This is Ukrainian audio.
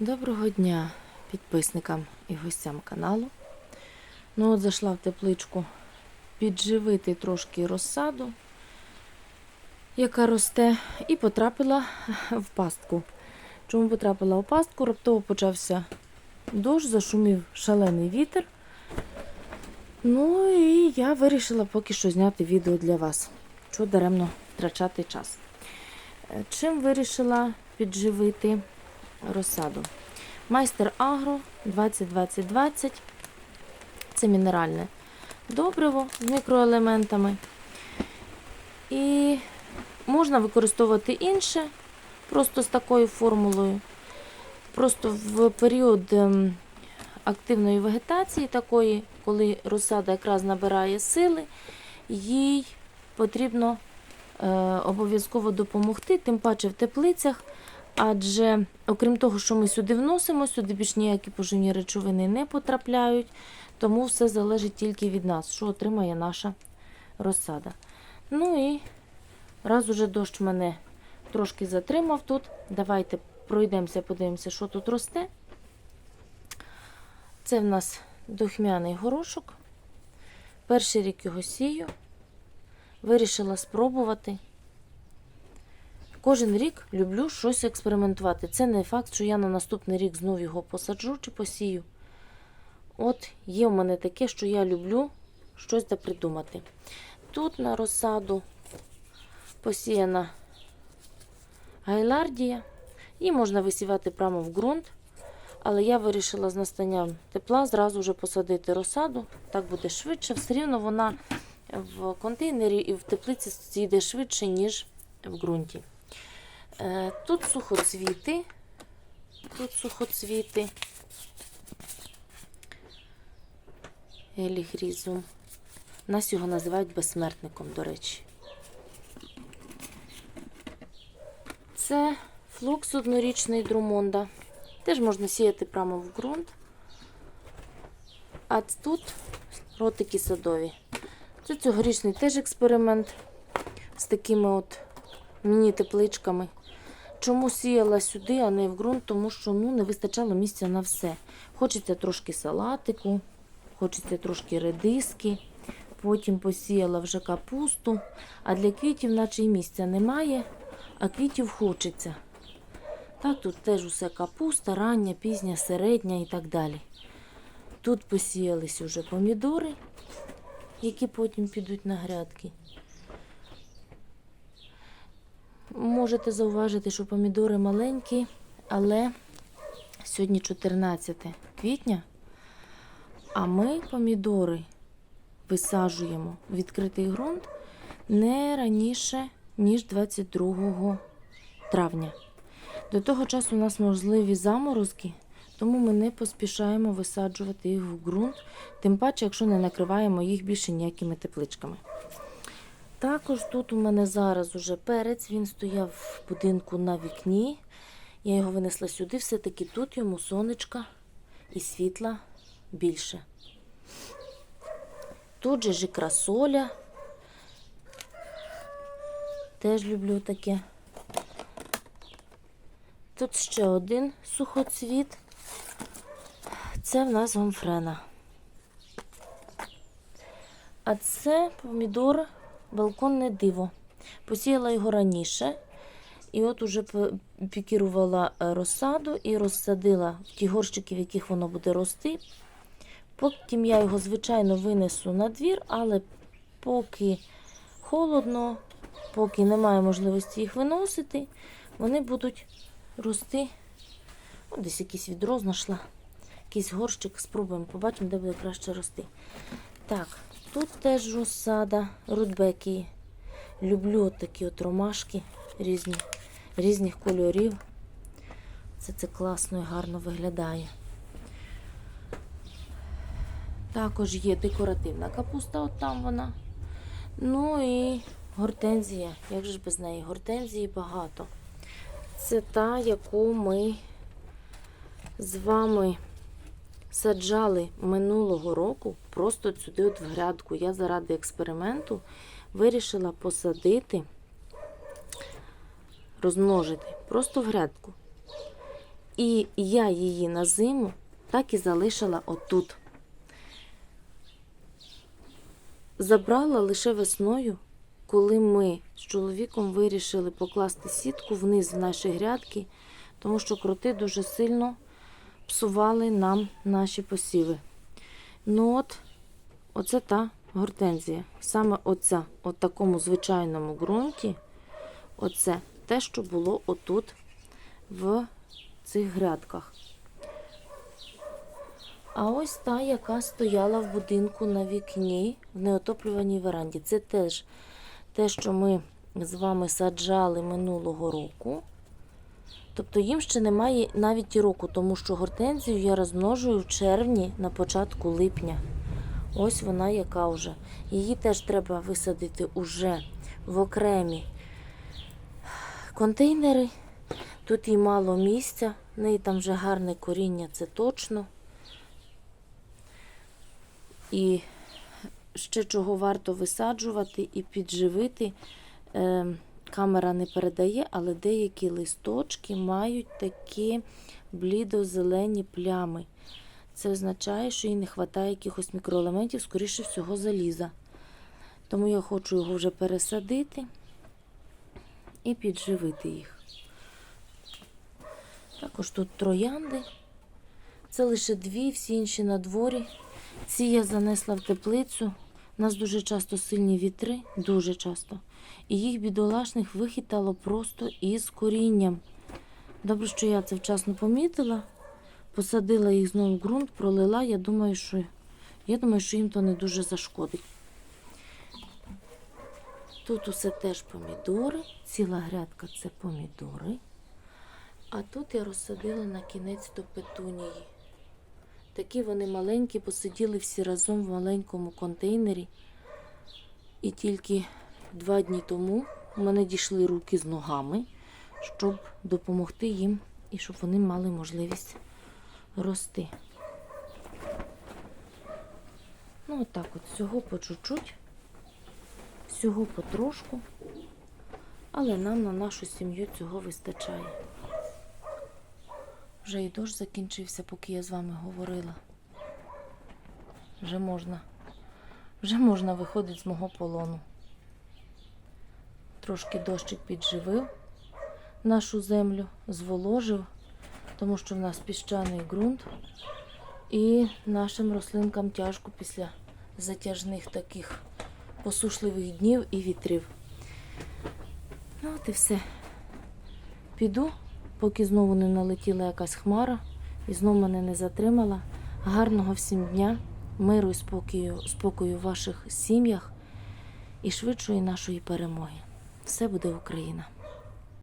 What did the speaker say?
Доброго дня підписникам і гостям каналу. Ну от зайшла в тепличку підживити трошки розсаду, яка росте, і потрапила в пастку. Чому потрапила в пастку? Раптово почався дощ, зашумів шалений вітер. Ну і я вирішила поки що зняти відео для вас. Чого даремно втрачати час. Е, Чим вирішила підживити розсаду? Майстер Агро 2020-20. Це мінеральне добриво з мікроелементами. І можна використовувати інше, просто з такою формулою. Просто в період ем, активної вегетації, такої, коли розсада якраз набирає сили, їй потрібно е, обов'язково допомогти, тим паче в теплицях. Адже, окрім того, що ми сюди вносимо, сюди більш ніякі поживні речовини не потрапляють, тому все залежить тільки від нас, що отримає наша розсада. Ну і раз уже дощ мене трошки затримав тут, давайте пройдемося, подивимося, що тут росте. Це в нас духмяний горошок. Перший рік його сію. Вирішила спробувати. Кожен рік люблю щось експериментувати. Це не факт, що я на наступний рік знов його посаджу чи посію. От є в мене таке, що я люблю щось придумати. Тут на розсаду посіяна гайлардія. Її можна висівати прямо в ґрунт. Але я вирішила з настанням тепла зразу вже посадити розсаду. Так буде швидше. Все рівно вона в контейнері і в теплиці зійде швидше, ніж в ґрунті. Е, Тут сухоцвіти. Тут сухоцвіти. Елігрізум. Нас його називають безсмертником, до речі. Це флокс однорічний друмонда. Теж можна сіяти прямо в ґрунт. А тут ротики садові. Це цьогорічний теж експеримент з такими от міні-тепличками. Чому сіяла сюди, а не в ґрунт? Тому що ну, не вистачало місця на все. Хочеться трошки салатику, хочеться трошки редиски. Потім посіяла вже капусту. А для квітів, наче й місця немає, а квітів хочеться. Так, тут теж усе капуста, рання, пізня, середня і так далі. Тут посіялись уже помідори, які потім підуть на грядки. Можете зауважити, що помідори маленькі, але сьогодні 14 квітня, а ми помідори висаджуємо в відкритий ґрунт не раніше, ніж 22 травня. До того часу у нас можливі заморозки, тому ми не поспішаємо висаджувати їх в ґрунт, тим паче, якщо не накриваємо їх більше ніякими тепличками. Також тут у мене зараз уже перець, він стояв в будинку на вікні. Я його винесла сюди, все-таки тут йому сонечка і світла більше. Тут же ж і красоля. Теж люблю таке. Тут ще один сухоцвіт. Це в нас гомфрена. А це помідор балконне диво. Посіяла його раніше. І от уже пікірувала е, розсаду і розсадила в ті горщики, в яких воно буде рости. Потім я його, звичайно, винесу на двір, але поки холодно, поки немає можливості їх виносити, вони будуть рости. О, десь якийсь відро знайшла, якийсь горщик, спробуємо, побачимо, де буде краще рости. Так, тут теж розсада, рудбекії. Люблю от такі от ромашки різні, різних кольорів. Це це класно і гарно виглядає. Також є декоративна капуста, от там вона. Ну і гортензія. Як же ж без неї? Гортензії багато. Це та, яку ми з вами саджали минулого року просто сюди от в грядку. Я заради експерименту вирішила посадити, розмножити просто в грядку. І я її на зиму так і залишила отут. Забрала лише весною, коли ми з чоловіком вирішили покласти сітку вниз в наші грядки, тому що кроти дуже сильно псували нам наші посіви. Ну от, оце та гортензія. Саме оця, от такому звичайному ґрунті, оце те, що було отут в цих грядках. А ось та, яка стояла в будинку на вікні в неотоплюваній веранді. Це теж те, що ми з вами саджали минулого року. Тобто їм ще немає навіть і року, тому що гортензію я розмножую в червні на початку липня. Ось вона яка вже. Її теж треба висадити уже в окремі контейнери. Тут їй мало місця, в неї там вже гарне коріння, це точно. І ще чого варто висаджувати і підживити. Камера не передає, але деякі листочки мають такі блідо-зелені плями. Це означає, що їй не вистачає якихось мікроелементів, скоріше всього, заліза. Тому я хочу його вже пересадити і підживити їх. Також тут троянди. Це лише дві, всі інші на дворі. Ці я занесла в теплицю. У нас дуже часто сильні вітри, дуже часто. І їх бідолашних вихитало просто із корінням. Добре, що я це вчасно помітила. Посадила їх знову в ґрунт, пролила. Я думаю, що, я думаю, що їм то не дуже зашкодить. Тут усе теж помідори. Ціла грядка це помідори. А тут я розсадила на кінець до петунії. Такі вони маленькі, посиділи всі разом в маленькому контейнері. І тільки два дні тому у мене дійшли руки з ногами, щоб допомогти їм і щоб вони мали можливість рости. Ну, отак от, всього по чуть-чуть, всього потрошку, але нам на нашу сім'ю цього вистачає. Вже і дощ закінчився, поки я з вами говорила. Вже можна, вже можна виходити з мого полону. Трошки дощик підживив нашу землю, зволожив, тому що в нас піщаний ґрунт. І нашим рослинкам тяжко після затяжних таких посушливих днів і вітрів. Ну, от і все. Піду, поки знову не налетіла якась хмара і знову мене не затримала. Гарного всім дня, миру і спокою, спокою в ваших сім'ях і швидшої нашої перемоги. Все буде Україна!